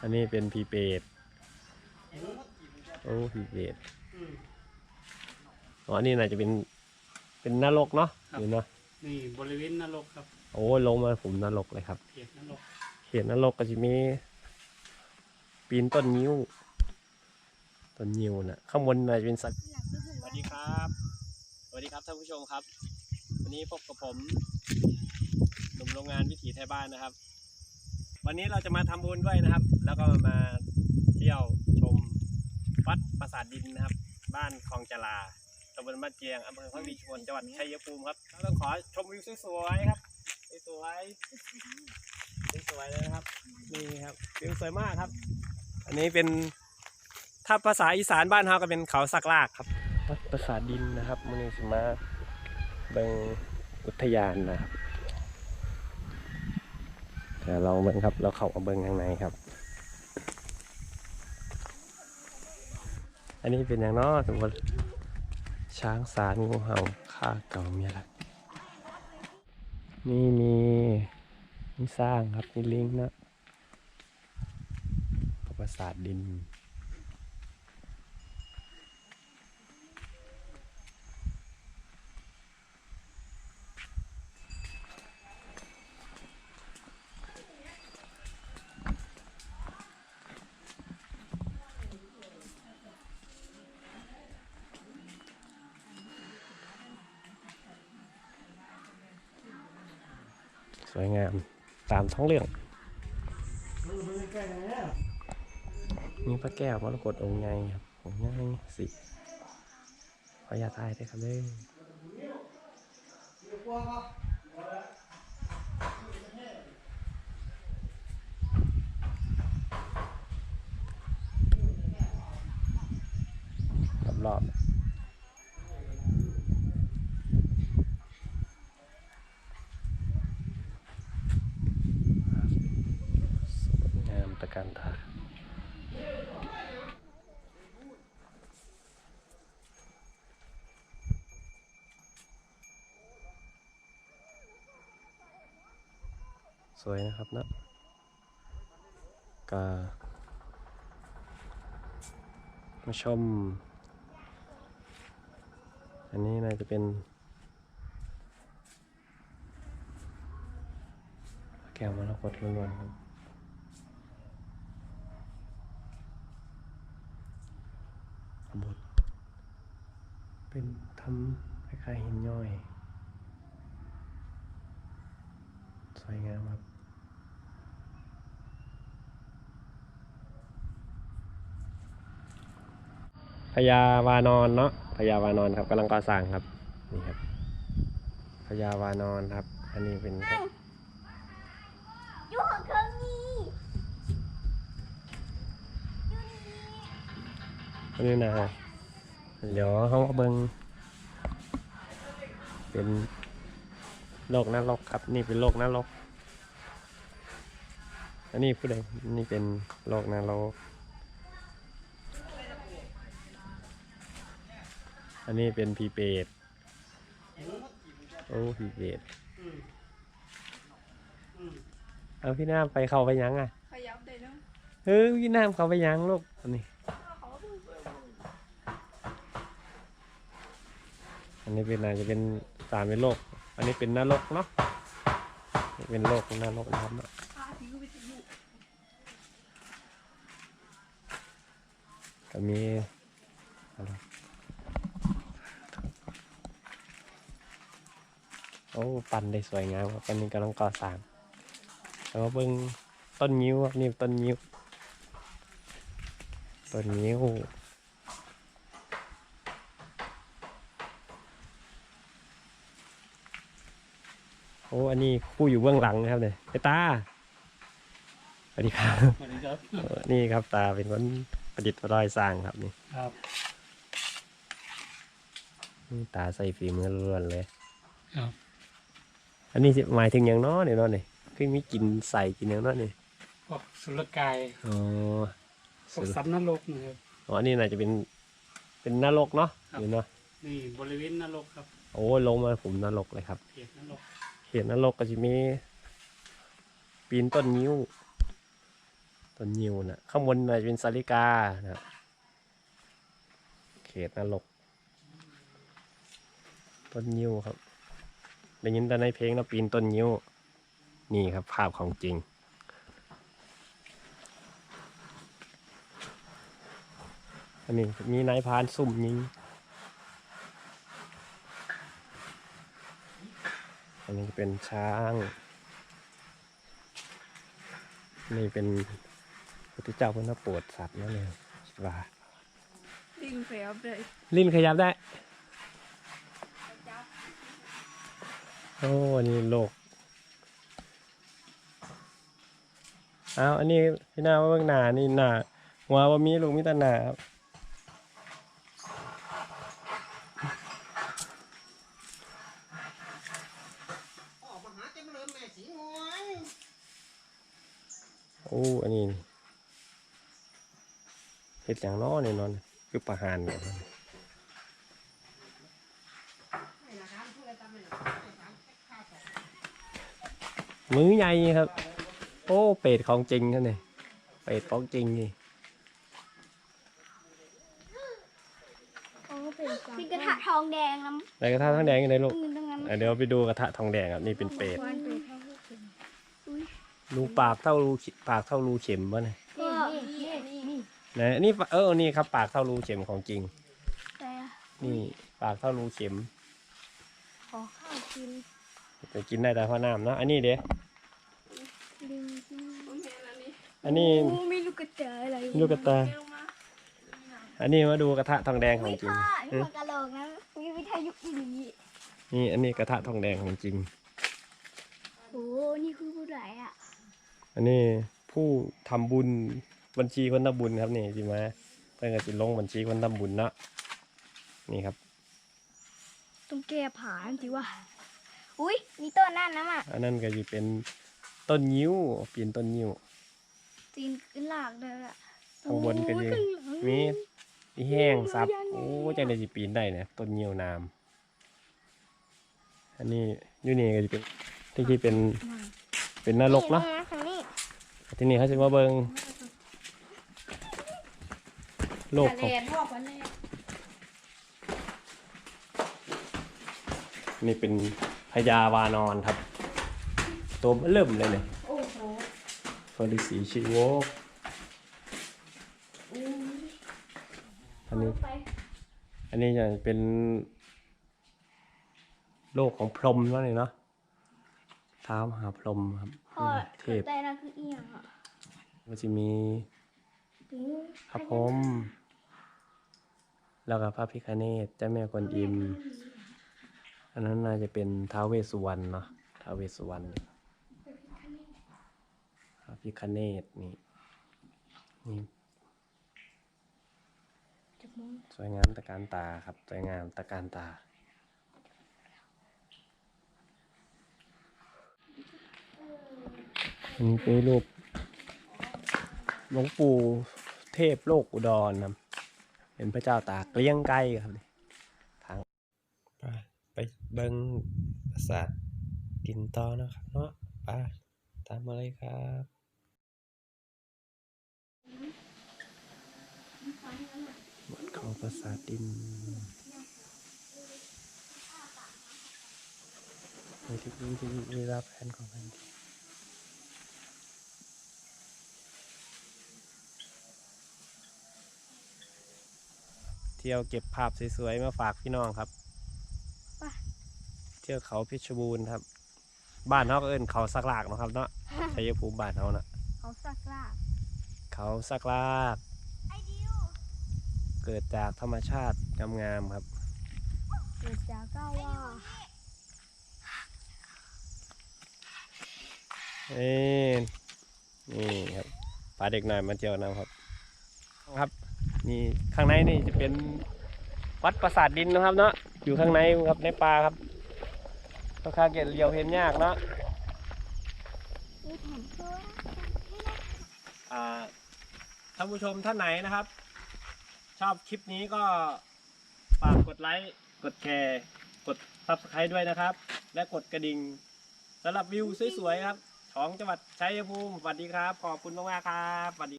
อันนี้เป็นพีเปดโอ้พีเปดอ๋ออันนี้น่าจะเป็นเป็นนรกเนาะครับอยู่เนาะนี่บริเวณนรกครับโอ้ยลงมาผมนรกเลยครับเขตนรกเขียนนรกก็จะมีปีนต้นนิ้วต้นนิ้วน่ะข้างบนน่าจะเป็นสัตว์สวัสดีครับ สวัสดีครับท่านผู้ชมครับ วันนี้พบกับผมหนุ่มโรงงานวิถีไทยบ้านนะครับ วันนี้เราจะมาทำบุญด้วยนะครับ แล้วก็มาเที่ยวชมวัดปราสาทดินนะครับ บ้านคลองจลาตำบลบ้านเจียงอำเภอพระวีชวนจังหวัดชัยภูมิครับเราต้องขอชมวิวสวยๆครับสวยสวยเลยนะครับนี่ครับวิวสวยมากครับ อันนี้เป็นถ้าภาษาอีสานบ้านเราก็เป็นเขาสักลากครับ วัดปราสาทดินนะครับมันนี้สิมาเบิงอุทยานนะครับ ดี๋ยวลองเบิงครับเราเข้ามาเบิงข้างในครับ อันนี้เป็นอย่างน้อสมมติช้างสารงูเห่าข้าเก่ามีอะไรนี่มีมีสร้างครับมีลิงนะปราสาทดิน วยงามตามท้องเรื่อง นี่พระแก้วมรกตองค์ใหญ่ครับองค์ใหญ่สิขออย่าตายได้ครับเด้อรอบๆส วยงามตะการตาสวยนะครับนะกามาชม อันนี้น่าจะเป็นแก้วมรกตล้วนๆครับขบวน เป็นทำคล้ายๆหินย่อย สวยงามครับพญาวานอนเนาะพญาวานอนครับกำลังก่อสร้างครับนี่ครับพญาวานอนครับ อันนี้เป็นอยู่ของเครื่องนี้อันนี้นะ เดี๋ยวเขามาเบิงเป็นโลกนรกครับ นี่เป็นโลกนรกอันนี้ผู้ใดนี่เป็นโลกนรกอันนี้เป็นพีเปดโอ้พีเปดเอาพี่น้ำไปเข้าไปยังอะขยับได้เนาะเฮ้ยพี่น้ำเข้าไปยังลูกอันนี้ เขาเพิ่งเปิด อันนี้เป็นอาจจะเป็นสารเป็นโลกอันนี้เป็นนรกเนาะเป็นโลกนรกนะครับเนาะก็มีโอ้ปั่นได้สวยงามครับอันนี้กำลังก่อสร้างแล้วเบิ่งต้นนิ้วครับนี่ต้นนิ้วต้นนิ้ว โอ้อันนี้ผู้อยู่เบื้องหลังนะครับเนี่ยไอ้ตาสวัสดีครับสวัสดีครับเออนี่ครับตาเป็นคนประดิษฐ์ประดอยสร้างครับนี่ครับนี่ตาใส่ฝีมือล้วนๆเลยครับ อันนี้สิหมายถึงอย่างน้อเนี่ยเนาะนี่คือมีกลินใส่กินอย่างน้อนี่พวกสุรกายอ๋อพวกสัตว์นรกนะครับอ๋ออันนี้น่าจะเป็นเป็นนรกเนาะครับอยู่เนาะนี่บริเวณนรกครับ โอ้ยลงมาผมนรกเลยครับเขตนรก เขียนนรกก็จะมีปีนต้นนิ้ว ต้นยิ้วนะข้างบนน่าจะเป็นสาลิกานะเขตนรกต้นยิ้วครับได้ยินแต่ในเพลงนะปีนต้นยิ้ว นี่ครับภาพของจริงอันนี้มีนายพรานซุ่มยิง อันนี้เป็นช้าง นี่เป็นพุทธเจ้าพุทธโปรดสัตว์นั่นเองคิดว่าดิ้งเสียบเลยลิ้นขยับได้โอ้อันนี้โลกเอาอันนี้พี่นาว่าเบื้องหน้านี่หน้าหัวว่ามีลูกมีแตาหน้าครับ ออกมาหาเต็มเลยแม่สีงวย โอ้ อันนี้เห็ดอย่างน้อเนี่ยนอนคือประหารเนี่ยไม่ละครับพูดอะไรตามไม่ละไม่ถามแค่ข้าวสองมือใหญ่ครับ โอ้ เป็ดของจริงครับเนี่ยเป็ดของจริงนี่มีกระทะทองแดงน้ไหนกระทะทองแดงอยู่ไหนลูกำมือตรงนั้นอะเดี๋ยวไปดูกระทะทองแดงครับนี่เป็นเป็ด วันเป็ดข้าวเค็มอุ้ย รูปากเท่ารูขิปากเท่ารูเข็มวะเนี่ยก็นี่นี่นี่นะนี่เออนี่ครับ ปากเท่ารูเข็มของจริง แต่นี่ปากเท่ารูเข็มขอข้าวกินจะกินได้แต่เพราะน้ำเนาะอันนี้เด้ลิงกินอันนี้โอ้มีลูกกระจายอะไรลูกกระตาอันนี้มาดูกระทะทองแดงของไม่จริงพ่อนี่อืมมันกระโหลกนะมีวิทยุอีหลีนี่อันนี้กระทะทองแดงของจริง โอ้นี่คือผู้ใหญ่อะ อันนี้ผู้ทำบุญบัญชีคนทำบุญครับนี่จิมาเพื่อนก็สิลงบัญชีคนทำบุญเนาะนี่ครับต้องแก้ผานสิวะอุ้ยมีต้นนั่นนะอะอันนั้นก็จะเป็นต้นยิ้วปีนต้นยิ้วจีนขึ้นหลากเลยอะข้างบนก็จะโอ้ยข้างหลังมีมีแห้งซับยันโอ้จังได้สิปีนได้เนี่ยต้นยิ้วน้ำอันนี้อยู่นี่ก็จะเป็นที่ที่เป็นเป็นนรกเนาะ ทางนี้ที่นี่เขาจะมาเบิงโลกของนี่เป็นพญาวานอนครับ ตัวเริ่มเลยเนี่ยฟอริสีชีโวกอันนี้ อันนี้จะเป็นโลกของพรหมแล้วเนี่ยเนาะท้าวมหาพรหมครับ พ่อเทเกิดพได้นะคือเอียงอะก็จะมีถึงพระพรหมแล้วก็พระพิฆเนศเจ้าแม่กวนอิม อันนั้นน่าจะเป็นท้าวเวสสุวรรณเนาะท้าวเวสสุวรรณพระพิฆเนศนี่นี่จะมองสวยงามตะการตาครับ สวยงามตะการตา อันนี้เป็นรูปหลวงปู่เทพโลกอุดรนะเป็นพระเจ้าตากเลี้ยงไก่ครับทางไปไปเบิงปราสาทดินต่อนะครับเนาะไปตามมาเลยครับวัดเขาปราสาทดินนี่ที่นี่ที่นี่รับแผนของแผ่นดิ เที่ยวเก็บภาพสวยๆมาฝากพี่น้องครับเที่ยวเขาเพชรบูรณ์ครับ บ้านเขาก็เอิ้นเขาสักลากเนาะครับเนาะชัยภูมิบ้านเขานะเขาสักลากเขาสักลากไอเดิวเกิดจากธรรมชาติงามๆครับ เกิดจากก้าว่าเอ้นี่ครับพาเด็กหน่อยมาเที่ยวนะครับครับ นี่ข้างในนี่จะเป็นวัดปราสาทดินนะครับเนาะอยู่ข้างในครับในป่าครับค่อนข้างเก็บเรียวเห็นยากเนาะท่านผู้ชมท่านไหนนะครับ ชอบคลิปนี้ก็ฝากกดไลค์กดแชร์กด subscribe ด้วยนะครับ และกดกระดิ่งสำหรับวิวสวยๆครับขของจังหวัดชัยภูมิสวัสดีครับ ขอบคุณมากๆครับสวัสดี